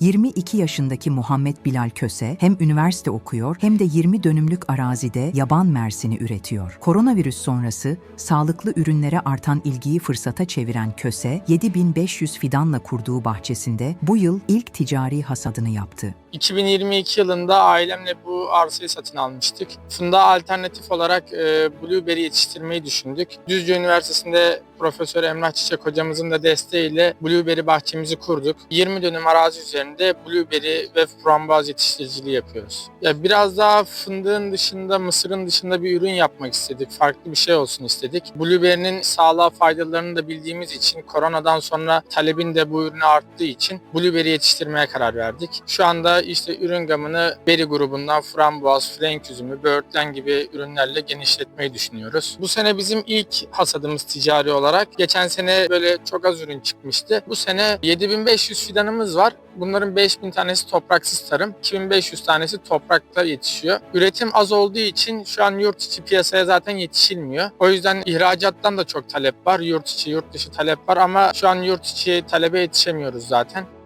22 yaşındaki Muhammed Bilal Köse hem üniversite okuyor hem de 20 dönümlük arazide yaban mersini üretiyor. Koronavirüs sonrası sağlıklı ürünlere artan ilgiyi fırsata çeviren Köse, 7500 fidanla kurduğu bahçesinde bu yıl ilk ticari hasadını yaptı. 2022 yılında ailemle bu arsayı satın almıştık. Fındığa alternatif olarak e, blueberry yetiştirmeyi düşündük. Düzce Üniversitesi'nde Profesör Emrah Çiçek hocamızın da desteğiyle blueberry bahçemizi kurduk. 20 dönüm arazi üzerinde blueberry ve frambuaz yetiştiriciliği yapıyoruz. Ya biraz daha fındığın dışında, mısırın dışında bir ürün yapmak istedik. Farklı bir şey olsun istedik. Blueberry'nin sağlığa faydalarını da bildiğimiz için koronadan sonra talebin de bu ürüne arttığı için blueberry yetiştirmeye karar verdik. Şu anda işte ürün gamını berry grubundan frambuaz, frenk üzümü, böğürtlen gibi ürünlerle genişletmeyi düşünüyoruz. Bu sene bizim ilk hasadımız ticari olarak. Geçen sene böyle çok az ürün çıkmıştı. Bu sene 7500 fidanımız var. Bunların 5000 tanesi topraksız tarım, 2500 tanesi toprakta yetişiyor. Üretim az olduğu için şu an yurt içi piyasaya zaten yetişilmiyor. O yüzden ihracattan da çok talep var. Yurt içi, yurt dışı talep var ama şu an yurt içi talebe yetişemiyoruz zaten.